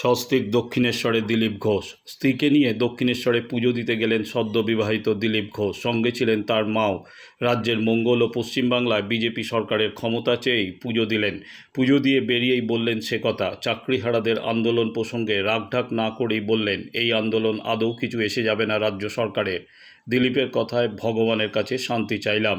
স্বস্তিক দক্ষিণেশ্বরে দিলীপ ঘোষ। স্ত্রীকে নিয়ে দক্ষিণেশ্বরে পুজো দিতে গেলেন সদ্য বিবাহিত দিলীপ ঘোষ। সঙ্গে ছিলেন তার মাও। রাজ্যের মঙ্গল ও পশ্চিমবাংলায় বিজেপি সরকারের ক্ষমতা চেয়েই পুজো দিলেন। পুজো দিয়ে বেরিয়েই বললেন সে কথা। চাকরিহারাদের আন্দোলন প্রসঙ্গে রাগঢাক না করেই বললেন, এই আন্দোলন আদৌ কিছু এসে যাবে না রাজ্য সরকারের দিলীপের কথায় ভগবানের কাছে শান্তি চাইলাম।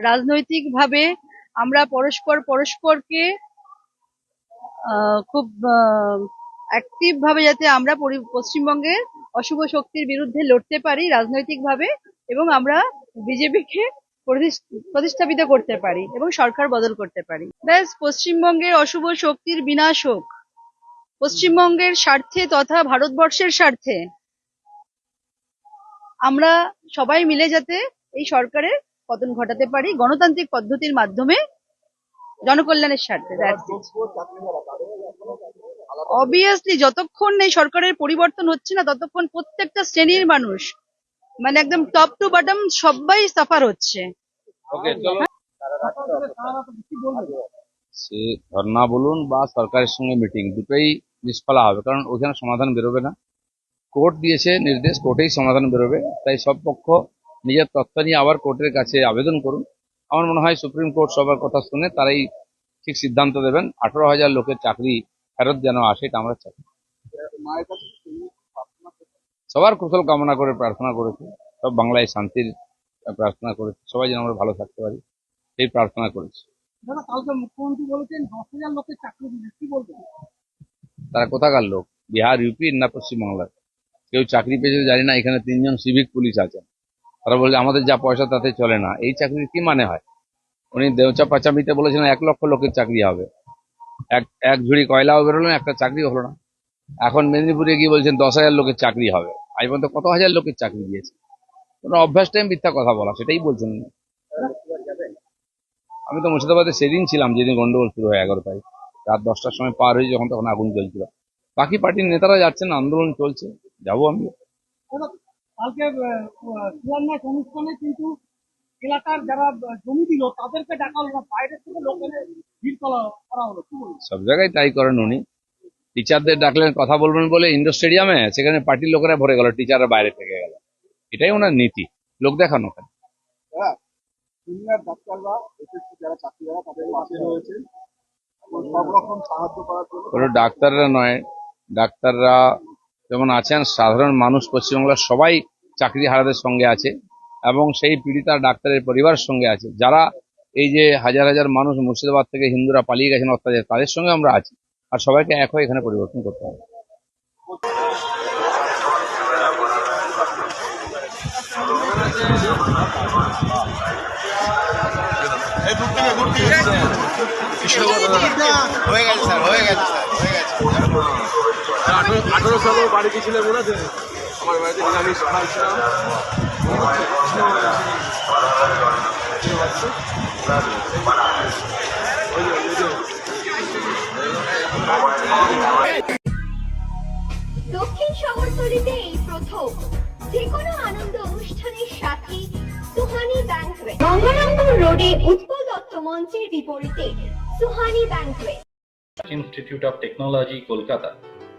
রাজনৈতিকভাবে আমরা পরস্পর পরস্পরকে খুব অ্যাক্টিভ ভাবে যাতে আমরা পশ্চিমবঙ্গের অশুভ শক্তির বিরুদ্ধে লড়তে পারি রাজনৈতিকভাবে এবং আমরা বিজেপিকে প্রতিস্থাপিত করতে পারি এবং সরকার বদল করতে পারি। ব্যাস, পশ্চিমবঙ্গের অশুভ শক্তির বিনাশ হোক। পশ্চিমবঙ্গের স্বার্থে তথা ভারতবর্ষের স্বার্থে আমরা সবাই মিলে যাতে এই সরকারের পতন ঘটাতে পারি গণতান্ত্রিক পদ্ধতির মাধ্যমে জনকল্যাণের স্বার্থে অবভিয়াসলি যতক্ষণ এই সরকারের পরিবর্তন হচ্ছে না ততক্ষণ প্রত্যেকটা শ্রেণির মানুষ মানে একদম টপ টু বটম সবাই সাফার হচ্ছে। সে ধর্না বলুন বা সরকারের সঙ্গে মিটিং দুটোই নিষ্ফলা হবে কারণ ওখানে সমাধান বেরোবে না। কোর্ট দিয়েছে নির্দেশ কোর্টেই সমাধান বেরোবে তাই সব পক্ষ নিজের তত্ত্ব নিয়ে আবার কোর্টের কাছে আবেদন করুন। আমার মনে হয় সুপ্রিম কোর্ট সবার কথা শুনে তারাই ঠিক সিদ্ধান্ত দেবেন আঠারো হাজার লোকের চাকরি ফেরত যেন আসে এটা আমরা চাই। সবার কুশল কামনা করে প্রার্থনা করেছি সব বাংলায় শান্তির প্রার্থনা করেছি সবাই যেন আমরা ভালো থাকতে পারি এই প্রার্থনা করেছি। তারা কোথাকার লোক? বিহার ইউপি না পশ্চিমবাংলার? কেউ চাকরি পেয়েছে জানি না এখানে তিনজন সিভিক পুলিশ আছেন। তারা বলছে আমাদের যা পয়সা তাতে চলে না। এই চাকরির কি মানে হয়? উনি দেউচা পাচামিতে বলেছিলেন এক লক্ষ লোকের চাকরি হবে। এক এক ঝুড়ি কয়লাও বেরোলো না, একটা চাকরি হলো না। এখন মেদিনীপুরে গিয়ে বলছেন দশ হাজার লোকের চাকরি হবে। আজ পর্যন্ত কত হাজার লোকের চাকরি দিয়েছে? কোনো অভ্যাসটাই মিথ্যা কথা বলা সেটাই বলছেন আমি তো মুর্শিদাবাদে সেদিন ছিলাম যেদিন গন্ডগোল শুরু হয় এগারো তারিখ। রাত দশটার সময় পার হয়ে যখন তখন আগুন জ্বলছিল। বাকি পার্টির নেতারা যাচ্ছেন আন্দোলন চলছে যাব আমি। কালকে শিলান্যাস অনুষ্ঠানে কিন্তু এলাকার যারা জমি দিল তাদেরকে ডাকা হলো না বাইরে থেকে লোক এনে ভিড় করা করা হলো। সব জায়গায় তাই করেন উনি। টিচারদের ডাকলেন কথা বলবেন বলে ইন্ডোর স্টেডিয়ামে সেখানে পার্টির লোকেরা ভরে গেল টিচাররা বাইরে থেকে গেল। এটাই ওনার নীতি। লোক দেখানো ওখানে। সিনিয়র ডাক্তাররা এসএসসি যারা চাকরিরা তাদের পাশে রয়েছে। সব রকম সাহায্য করার জন্য ডাক্তাররা নয়। ডাক্তাররা যেমন আছেন সাধারণ মানুষ পশ্চিমবাংলার সবাই চাকরি হারাদের সঙ্গে আছে এবং সেই পীড়িতা ডাক্তারের পরিবার সঙ্গে আছে। যারা এই যে হাজার হাজার মানুষ মুর্শিদাবাদ থেকে হিন্দুরা পালিয়ে গেছেন অত্যাচার, তাদের সঙ্গে আমরা আছি। আর সবাইকে এক হয়ে এখানে পরিবর্তন করতে হবে। হয়ে গেছে হয়ে গেছে হয়ে গেছে। আঠারো আঠারো বাড়ি গেছিলেন মনে আছে? আমার বাড়িতে নিরামিষ যে। দক্ষিণ শহরতলিতে এই প্রথম যে কোনো আনন্দ অনুষ্ঠানের সাথে সুহানি ব্যাংকুয়েট গঙ্গারামপুর রোডে উৎপল দত্ত মঞ্চের বিপরীতে Suhani banquet institute of technology Kolkata,